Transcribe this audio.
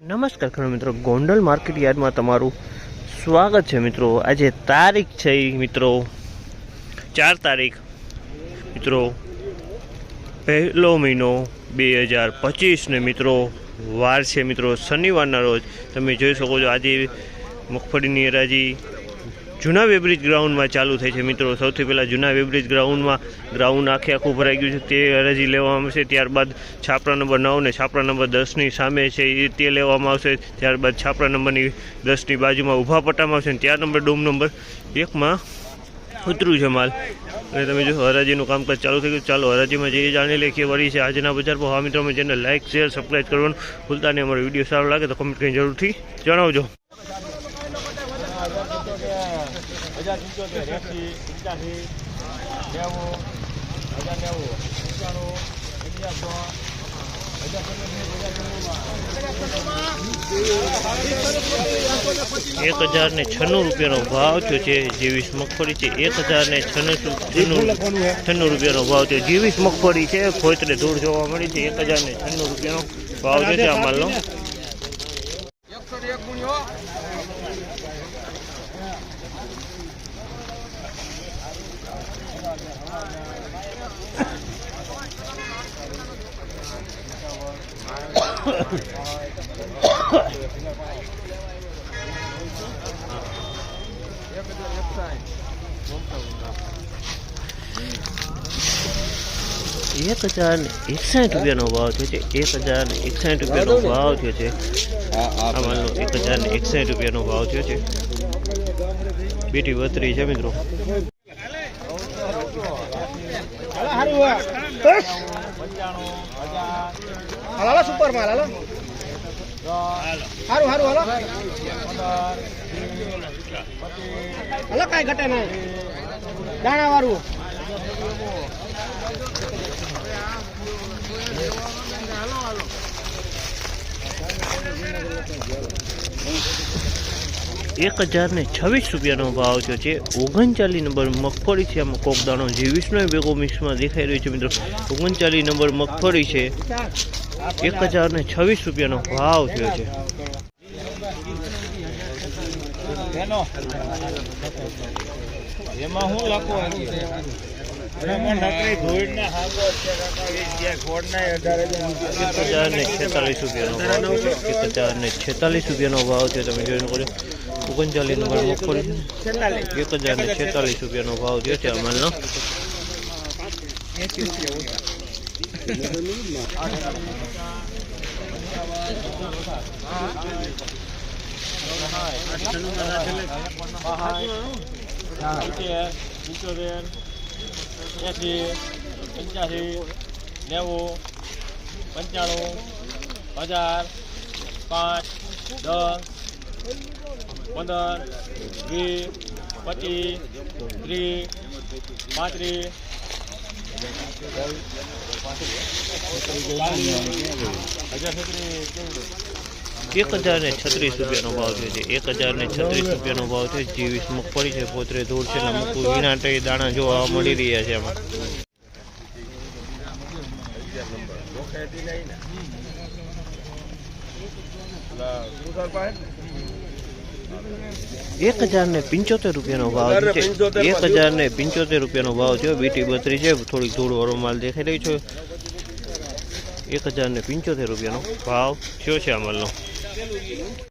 નમસ્કાર ખેડૂત મિત્રો, ગોંડલ માર્કેટ યાર્ડમાં તમારું સ્વાગત છે મિત્રો. આજે તારીખ છે મિત્રો, ચાર તારીખ. મિત્રો, પહેલો મહિનો બે હજાર પચીસને મિત્રો, વાર છે મિત્રો. શનિવારના રોજ તમે જોઈ શકો છો, આજે મગફળીની હરાજી જૂના વેબ્રિજ ગ્રાઉન્ડમાં ચાલુ થઈ છે મિત્રો. સૌથી પહેલાં જૂના વેબ્રિજ ગ્રાઉન્ડમાં ગ્રાઉન્ડ આખે આખું ભરાઈ ગયું છે. તે હરાજી લેવામાં આવશે, ત્યારબાદ છાપરા નંબર નવ ને છાપરા નંબર દસની સામે છે તે લેવામાં આવશે. ત્યારબાદ છાપરા નંબરની દસની બાજુમાં ઊભા પટ્ટામાં આવશે ને ત્યાર નંબર ડોમ નંબર એકમાં ઉતર્યું છે માલ. અને તમે જો હરાજીનું કામકાજ ચાલુ થઈ ગયું, ચાલો હરાજીમાં જે જાણી લે કે વળી છે આજના બજાર પર. હા મિત્રો જેને લાઇક શેર સબસ્ક્રાઈબ કરવાનું ભૂલતા નહીં. અમારો વીડિયો સારો લાગે તો કમેન્ટ કંઈ જરૂરથી જણાવજો. હજાર પંચોતેર એસી પંચ્યાસી નેવું હજાર નેવું પંચાણું અગિયારસો એક હજાર ને છન્નું રૂપિયાનો ભાવ થયો છે જેવીસ મગફળી છે. એક હજાર ને છન્નું છન્નું રૂપિયાનો ભાવ થયો. જેવીસ મગફળી છે ખોતરે ધૂળ જોવા મળી છે. એક હજાર ને છન્નું રૂપિયાનો ભાવ છે આ માલનો એકસો ને એક ગુણ્યો એક હજાર ને એકસાઠ રૂપિયાનો ભાવ થયો છે. એક હજાર ને એકસાઠ રૂપિયાનો ભાવ થયો છે. આવાનો એક હજાર ને એકસાઠ રૂપિયાનો ભાવ થયો છે. બેટી વતરી છે મિત્રો. હજાર હાલો સુપર માલ હાલો. હારું હારું હાલો. હાલો કાંઈ ઘટે નહીં. દાણા વાળું એક હજાર ને છવ્વીસ રૂપિયાનો ભાવ થયો છે. ઓગણચાલીસ નંબર મગફળી છે. આમાં કોકદાણો જે જેવીસનો ભેગો મિક્સમાં દેખાઈ રહ્યો છે મિત્રો. ઓગણચાલીસ નંબર મગફળી છે. એક હજાર ને છવ્વીસ રૂપિયાનો ભાવ થયો છે. એમાં હું છેતાલીસ રૂપિયાનો ભાવ છે. એક હજાર ને છેતાલીસ રૂપિયાનો ભાવ છે તમે જોઈ શકો છો. ઓગણચાલીસ નંબર મગફળી એક હજાર ને છેતાલીસ રૂપિયાનો ભાવ થયો છે અમલનો પંચોતેર એંસી પંચ્યાસી નેવું પંચાણું હજાર પાંચ દસ પંદર, વીસ, પચીસ, ત્રીસ, પાંત્રીસ. એક હજાર ને છત્રીસ રૂપિયાનો ભાવ થયો છે. એક હજાર ને છત્રીસ રૂપિયાનો ભાવ થયો જીવીસ મગફળી છે, પોતરે ધૂળ છે ને વિના વિનાટે દાણા જોવા મળી રહ્યા છે એમાં. એક હજાર ને પંચોતેર રૂપિયાનો ભાવ છે. એક હજાર ને પંચોતેર રૂપિયાનો ભાવ છે. બીટી બત્રી છે. થોડીક ધૂળ વાળો માલ દેખાઈ રહ્યો છે. એક હજાર ને પંચોતેર રૂપિયાનો ભાવ થયો છે આ માલનો.